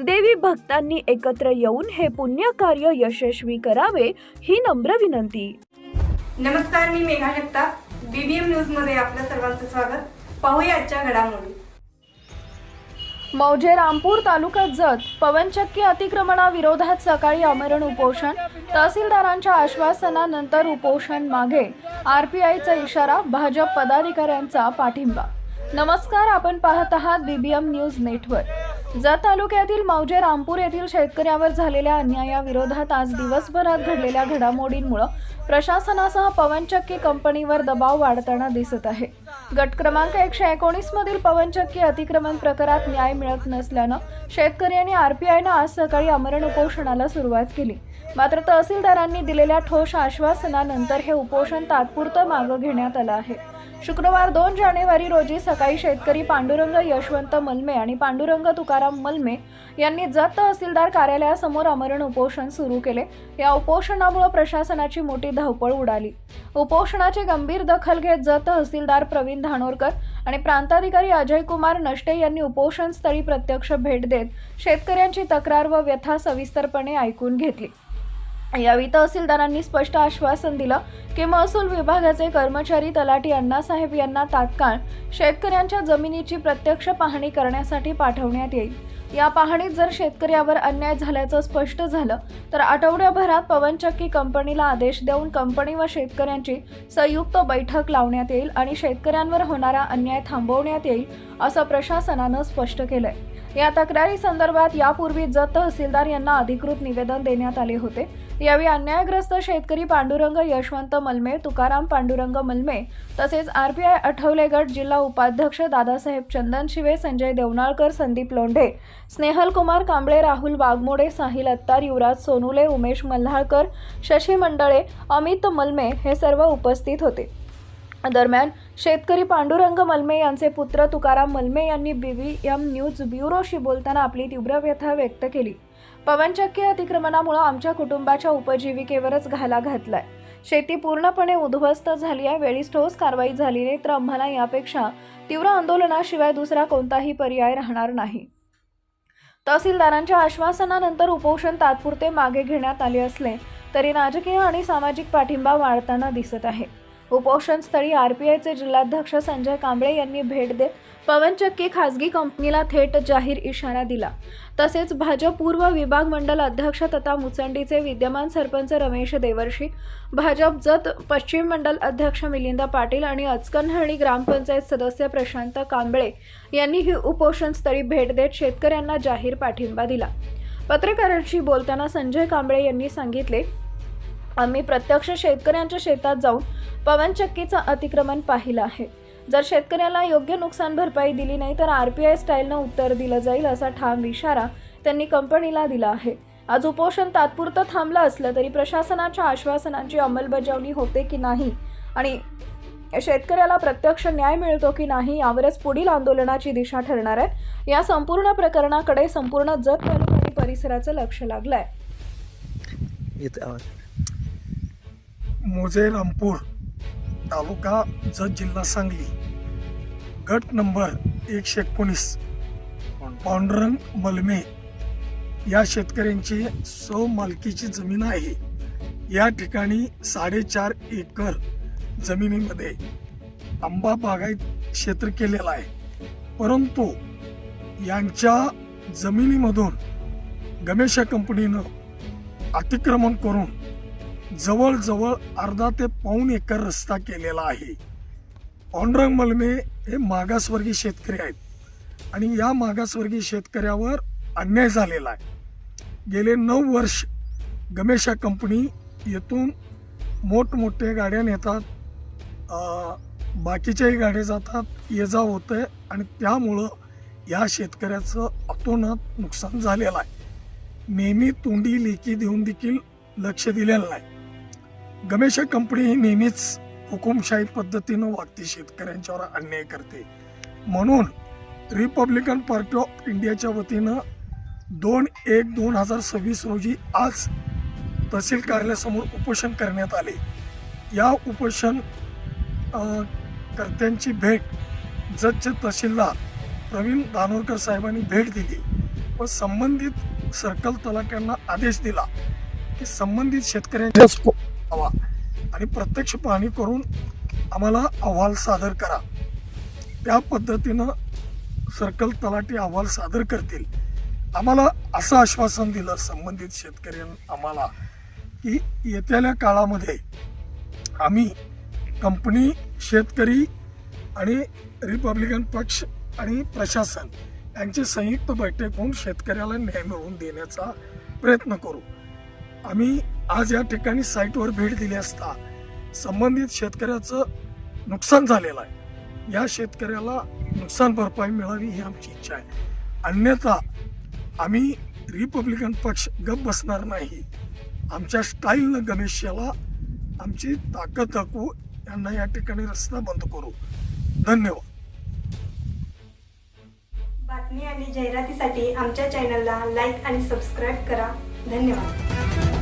देवी भक्तांनी एकत्र येऊन हे पुण्य कार्य यशस्वी करावे ही नम्र विनंती. नमस्कार मी मेघा जगताप बीबीएम न्यूजमध्ये आपलं सर्वांचं स्वागत. पाहूया आजच्या घडामोडी. मौजे रामपूर तालुक्यात जत पवनचक्की अतिक्रमणाविरोधात सकाळी आमरण उपोषण तहसीलदारांच्या आश्वासनानंतर उपोषण मागे आरपीआयचा इशारा भाजप पदाधिकाऱ्यांचा पाठिंबा. नमस्कार आपण पाहत आहात बीबीएम न्यूज नेटवर्क जत तालुक्यातील मावजे रामपूर येथील शेतकऱ्यावर झालेल्या अन्यायाविरोधात आज दिवसभरात घडलेल्या घडामोडींमुळे प्रशासनासह पवनचक्की कंपनीवर दबाव वाढताना दिसत आहे. गट क्रमांक एकशे एकोणीस मधील पवनचक्की अतिक्रमण प्रकारात न्याय मिळत नसल्यानं शेतकऱ्यांनी आरपीआयनं आज सकाळी आमरण उपोषणाला सुरुवात केली. मात्र तहसीलदारांनी दिलेल्या ठोस आश्वासनानंतर हे उपोषण तात्पुरतं मागं घेण्यात आलं आहे. शुक्रवार दोन जानेवारी रोजी सकाळी शेतकरी पांडुरंग यशवंत मलमे आणि पांडुरंग तुकाराम मलमे यांनी जत तहसीलदार कार्यालयासमोर आमरण उपोषण सुरू केले. या उपोषणामुळे प्रशासनाची मोठी धावपळ उडाली. उपोषणाची गंभीर दखल घेत जत तहसीलदार प्रवीण धानोरकर आणि प्रांताधिकारी अजय कुमार नष्टे यांनी उपोषणस्थळी प्रत्यक्ष भेट देत शेतकऱ्यांची तक्रार व व्यथा सविस्तरपणे ऐकून घेतली. यावेळी तहसीलदारांनी स्पष्ट आश्वासन दिलं की महसूल विभागाचे कर्मचारी तलाठी अण्णासाहेब यांना तात्काळ शेतकऱ्यांच्या जमिनीची प्रत्यक्ष पाहणी करण्यासाठी पाठवण्यात येईल. या पाहणीत जर शेतकऱ्यावर अन्याय झाल्याचं स्पष्ट झालं तर आठवड्याभरात पवनचक्की कंपनीला आदेश देऊन कंपनी व शेतकऱ्यांची संयुक्त बैठक लावण्यात येईल आणि शेतकऱ्यांवर होणारा अन्याय थांबवण्यात येईल असं प्रशासनानं स्पष्ट केलंय. या तक्रारी संदर्भात यापूर्वी जत तहसीलदार यांना अधिकृत निवेदन देण्यात आले होते. यावेळी अन्यायग्रस्त शेतकरी पांडुरंग यशवंत मलमे तुकाराम पांडुरंग मलमे तसेच आरपीआय आठवलेगड जिल्हा उपाध्यक्ष दादासाहेब चंदन शिवे संजय देवनाळकर संदीप लोंढे स्नेहल कुमार कांबळे राहुल वाघमोडे साहिल अत्तार युवराज सोनुले उमेश मल्हाळकर शशी मंडळे अमित मलमे हे सर्व उपस्थित होते. दरम्यान शेतकरी पांडुरंग मलमे यांचे पुत्र तुकाराम मलमे यांनी बी बी एम न्यूज ब्युरोशी बोलताना आपली तीव्र व्यथा व्यक्त केली. पवनचक्की अतिक्रमणामुळे आमच्या कुटुंबाच्या उपजीविकेवरच घाला घातलाय. शेती पूर्णपणे उद्ध्वस्त झाली आहे. वेळीच ठोस कारवाई झाली नाही तर आम्हाला यापेक्षा तीव्र आंदोलनाशिवाय दुसरा कोणताही पर्याय राहणार नाही. तहसीलदारांच्या आश्वासनानंतर उपोषण तात्पुरते मागे घेण्यात आले असले तरी राजकीय आणि सामाजिक पाठिंबा वाढताना दिसत आहे. उपोषणस्थळी आर पी आयचे जिल्हाध्यक्ष संजय कांबळे यांनी भेट देत पवनचक्की खासगी कंपनीला थेट जाहीर इशारा दिला. तसेच भाजप पूर्व विभाग मंडल अध्यक्ष तथा मुचंडीचे विद्यमान सरपंच रमेश देवर्षी भाजप जत पश्चिम मंडल अध्यक्ष मिलिंद पाटील आणि अचकनहळणी ग्रामपंचायत सदस्य प्रशांत कांबळे यांनी ही उपोषणस्थळी भेट देत शेतकऱ्यांना जाहीर पाठिंबा दिला. पत्रकारांशी बोलताना संजय कांबळे यांनी सांगितले आम्ही प्रत्यक्ष शेतकऱ्यांच्या शेतात जाऊन पवनचक्कीचं अतिक्रमण पाहिलं आहे. जर शेतकऱ्याला योग्य नुकसान भरपाई दिली नाही तर आरपीआय स्टाईलनं उत्तर दिलं जाईल असा ठाम इशारा त्यांनी कंपनीला दिला आहे. आज उपोषण तात्पुरतं थांबलं असलं तरी प्रशासनाच्या आश्वासनांची अंमलबजावणी होते की नाही? आणि शेतकऱ्याला प्रत्यक्ष न्याय मिळतो की नाही यावरच पुढील आंदोलनाची दिशा ठरणार आहे. या संपूर्ण प्रकरणाकडे संपूर्ण जत तालुका आणि परिसराचं लक्ष लागलंय. येत आवाज. मोजे रामपूर तालुका जत जिल्हा सांगली. गट नंबर एकशे एकोणीस पांडुरंग मलमे या शेतकऱ्यांची सौ मालकीची जमीन आहे. या ठिकाणी साडेचार एकर जमिनीमध्ये आंबा बागायत क्षेत्र केलेलं आहे. परंतु यांच्या जमिनीमधून गमेशा कंपनीनं अतिक्रमण करून जवळजवळ अर्धा ते पाऊण एकर रस्ता केलेला आहे. पांडुरंग मलमे हे मागासवर्गीय शेतकरी आहेत. आणि या मागासवर्गीय शेतकऱ्यावर अन्याय झालेला आहे. गेले नऊ वर्ष गमेशा कंपनी येथून मोठमोठ्या गाड्या नेतात. बाकीच्याही गाड्या जातात. ये जा होतं आहे आणि त्यामुळं या शेतकऱ्याचं अतोनात नुकसान झालेलं आहे. नेहमी तोंडी लेखी देऊन देखील लक्ष दिलेलं नाही. गमेश कंपनी ही नेहमीच हुकुमशाही पद्धतीनं वागते शेतकऱ्यांच्यावर अन्याय करते. म्हणून रिपब्लिकन पार्टी ऑफ इंडियाच्या वतीनं दोन एक दोन हजार सव्वीस रोजी आज तहसील कार्यालयासमोर उपोषण करण्यात आले. या उपोषण कर्त्यांची भेट जजचे तहसीलदार प्रवीण दानोरकर साहेबांनी भेट दिली व संबंधित सर्कल तलाट्यांना आदेश दिला की संबंधित शेतकऱ्यांच्या स्पो- हवा आणि प्रत्यक्ष पाहणी करून आम्हाला अहवाल सादर करा. त्या पद्धतीनं सर्कल तलाठी अहवाल सादर करतील. आम्हाला असं आश्वासन दिलं संबंधित शेतकरी आम्हाला की येत्याल्या काळामध्ये आम्ही कंपनी शेतकरी आणि रिपब्लिकन पक्ष आणि प्रशासन यांची संयुक्त बैठक होऊन शेतकऱ्याला न्याय मिळवून देण्याचा प्रयत्न करू. आम्ही आज या ठिकाणी साईटवर भेट दिली असता संबंधित शेतकऱ्याचं नुकसान झालेलं आहे. या शेतकऱ्याला नुकसान भरपाई मिळावी ही आमची इच्छा आहे. अन्यथा आम्ही रिपब्लिकन पक्ष गप बसणार नाही. आमच्या स्टाईलनं गणेश याला आमची ताकद दाखवू यांना या ठिकाणी रस्ता बंद करू. धन्यवाद. बातमी आणि जाहिरातीसाठी आमच्या चॅनलला लाईक आणि सबस्क्राईब करा. धन्यवाद.